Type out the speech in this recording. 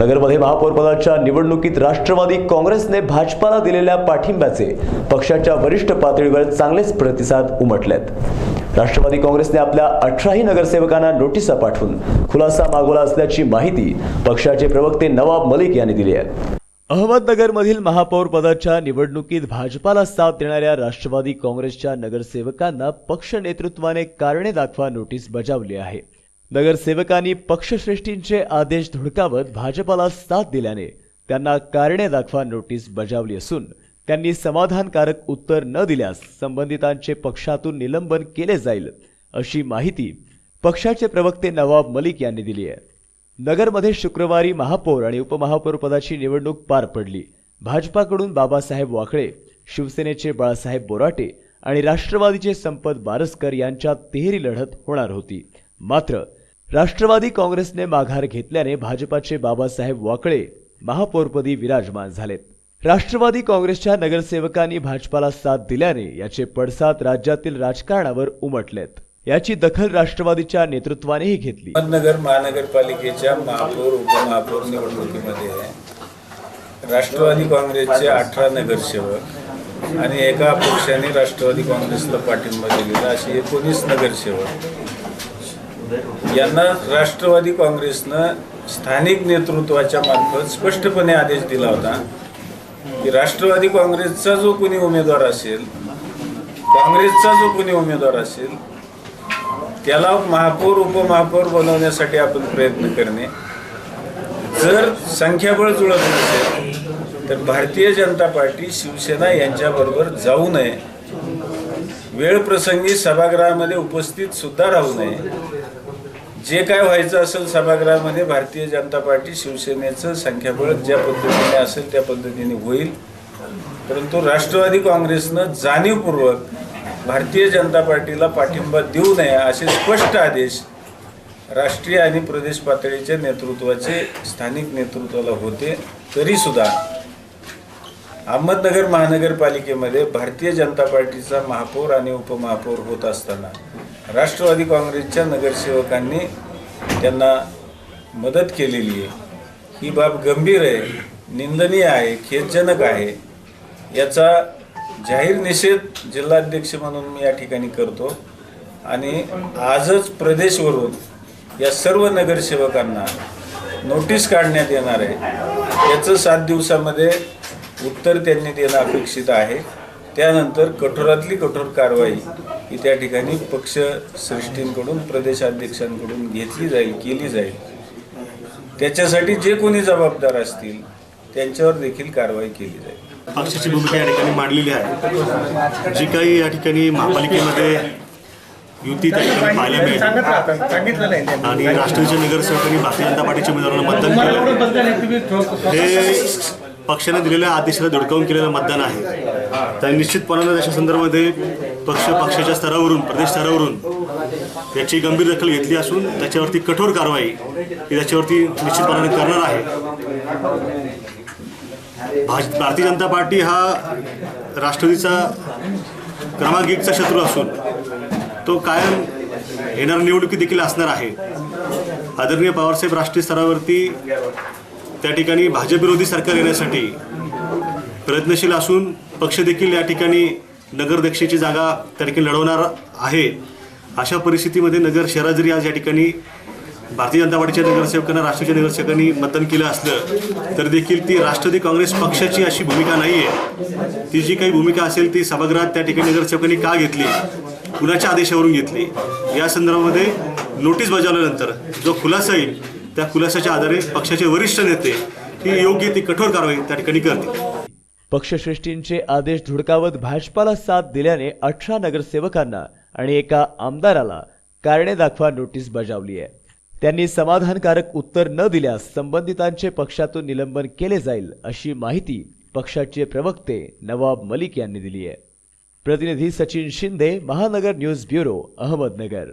नगरमध्ये महापौरपदाच्या निवडणुकीत राष्ट्रवादी काँग्रेसने भाजपाला दिलेल्या पाठिंब्याचे पक्षाच्या वरिष्ठ पातळीवर चांगलेच प्रतिसाद उमटलेत. राष्ट्रवादी काँग्रेसने आपल्या अठराही नगरसेवकांना नोटिसा पाठवून खुलासा मागवला असल्याची माहिती पक्षाचे प्रवक्ते नवाब मलिक यांनी दिली आहे. अहमदनगरमधील महापौरपदाच्या निवडणुकीत भाजपाला साथ देणाऱ्या राष्ट्रवादी काँग्रेसच्या नगरसेवकांना पक्ष नेतृत्वाने कारणे दाखवा नोटीस बजावली आहे. नगरसेवकांनी पक्षश्रेष्ठींचे आदेश धुडकावत भाजपाला साथ दिल्याने त्यांना कारणे दाखवा नोटीस बजावली असून त्यांनी समाधानकारक उत्तर न दिल्यास संबंधितांचे पक्षातून निलंबन केले जाईल अशी माहिती पक्षाचे प्रवक्ते नवाब मलिक यांनी दिली आहे. नगरमध्ये शुक्रवारी महापौर आणि उपमहापौरपदाची निवडणूक पार पडली. भाजपाकडून बाबासाहेब वाकळे शिवसेनेचे बाळासाहेब बोराटे आणि राष्ट्रवादीचे संपत बारसकर यांच्यात तिहेरी लढत होणार होती. मात्र राष्ट्रवादी काँग्रेसने माघार घेतल्याने भाजपाचे बाबासाहेब वाकळे महापौरपदी विराजमान झालेत. राष्ट्रवादी काँग्रेसच्या नगरसेवकांनी भाजपाला साथ दिल्याने याचे पडसाद राज्यातील राजकारणावर उमटलेत. याची दखल राष्ट्रवादीच्या नेतृत्वानेही घेतली. अहमदनगर महानगरपालिकेच्या महापौर उपमहापौर निवडणुकीमध्ये राष्ट्रवादी काँग्रेसचे अठरा नगरसेवक आणि एका पक्षाने राष्ट्रवादी काँग्रेसला पाठिंबा दिलेला अशी एकोणीस नगरसेवक यांना राष्ट्रवादी काँग्रेसनं स्थानिक नेतृत्वाच्या मार्फत स्पष्टपणे आदेश दिला होता की राष्ट्रवादी काँग्रेसचा जो कोणी उमेदवार असेल काँग्रेसचा जो कोणी उमेदवार असेल त्याला महापौर उपमहापौर बनवण्यासाठी आपण प्रयत्न करणे. जर संख्याबळ जुळत नसेल तर भारतीय जनता पार्टी शिवसेना यांच्याबरोबर जाऊ नये. वेळ प्रसंगी सभागृहामध्ये उपस्थित सुद्धा राहू नये. जे काय व्हायचं असेल सभागृहामध्ये भारतीय जनता पार्टी शिवसेनेचं संख्याबळ ज्या पद्धतीने असेल त्या पद्धतीने होईल. परंतु राष्ट्रवादी काँग्रेसनं जाणीवपूर्वक भारतीय जनता पार्टीला पाठिंबा देऊ नये असे स्पष्ट आदेश राष्ट्रीय आणि प्रदेश पातळीच्या नेतृत्वाचे स्थानिक नेतृत्वाला होते. तरीसुद्धा अहमदनगर महानगरपालिकेमध्ये भारतीय जनता पार्टीचा महापौर आणि उपमहापौर होत असताना राष्ट्रवादी काँग्रेसच्या नगरसेवकांनी त्यांना मदत केलेली आहे. ही बाब गंभीर आहे निंदनीय आहे खेदजनक आहे याचा जाहीर निषेध जिल्हाध्यक्ष म्हणून मी या ठिकाणी करतो. आणि आजच प्रदेशवरून या सर्व नगरसेवकांना नोटीस काढण्यात येणार आहे. याचं सात दिवसामध्ये उत्तर त्यांनी देणं अपेक्षित आहे. त्यानंतर कठोरातली कठोर कारवाई ही त्या ठिकाणी पक्ष श्रेष्ठींकडून प्रदेशाध्यक्षांकडून घेतली जाईल केली जाईल. त्याच्यासाठी जे कोणी जबाबदार असतील त्यांच्यावर देखील कारवाई केली जाईल. पक्षाची भूमिका या ठिकाणी मांडलेली आहे. जी काही या ठिकाणी महापालिकेमध्ये युती त्या ठिकाणी पाहायला मिळेल. आणि राष्ट्रीय नगरसेवकांनी भारतीय जनता पार्टीच्या उमेदवारांना मतदान केलं. हे पक्षाने दिलेल्या आदेशाला धुडकावून केलेलं मतदान आहे. तर निश्चितपणानं त्याच्या संदर्भामध्ये पक्ष पक्षाच्या स्तरावरून प्रदेश स्तरावरून याची गंभीर दखल घेतली असून त्याच्यावरती कठोर कारवाई ही त्याच्यावरती निश्चितपणाने करणार आहे. भाज भारतीय जनता पार्टी हा राष्ट्रवादीचा क्रमांक एकचा शत्रू असून तो कायम येणार निवडणुकी देखील असणार आहे. आदरणीय पवारसाहेब राष्ट्रीय स्तरावरती त्या ठिकाणी भाजपविरोधी सरकार येण्यासाठी प्रयत्नशील असून पक्ष देखील या ठिकाणी नगराध्यक्षाची जागा त्या ठिकाणी लढवणार आहे. अशा परिस्थितीमध्ये नगर शहरात जरी आज या ठिकाणी भारतीय जनता पार्टीच्या नगरसेवकांना राष्ट्रीय नगरसेवकांनी मतदान केलं असलं तर देखील ती राष्ट्रवादी काँग्रेस पक्षाची अशी भूमिका नाही आहे ती जी काही भूमिका असेल ती सभागृहात त्या ठिकाणी नगरसेवकांनी का घेतली? कुणाच्या आदेशावरून घेतली? या संदर्भामध्ये नोटीस बजावल्यानंतर जो खुलासा येईल त्या खुलासाच्या आधारे पक्षाचे वरिष्ठ नेते ही योग्य ती कठोर कारवाई त्या ठिकाणी करतील. पक्षश्रेष्ठींचे आदेश धुडकावत भाजपाला साथ दिल्याने अठरा नगरसेवकांना आणि एका आमदाराला कारणे दाखवा नोटीस बजावली आहे. त्यांनी समाधानकारक उत्तर न दिल्यास संबंधितांचे पक्षातून निलंबन केले जाईल अशी माहिती पक्षाचे प्रवक्ते नवाब मलिक यांनी दिली आहे. प्रतिनिधी सचिन शिंदे महानगर न्यूज ब्युरो अहमदनगर.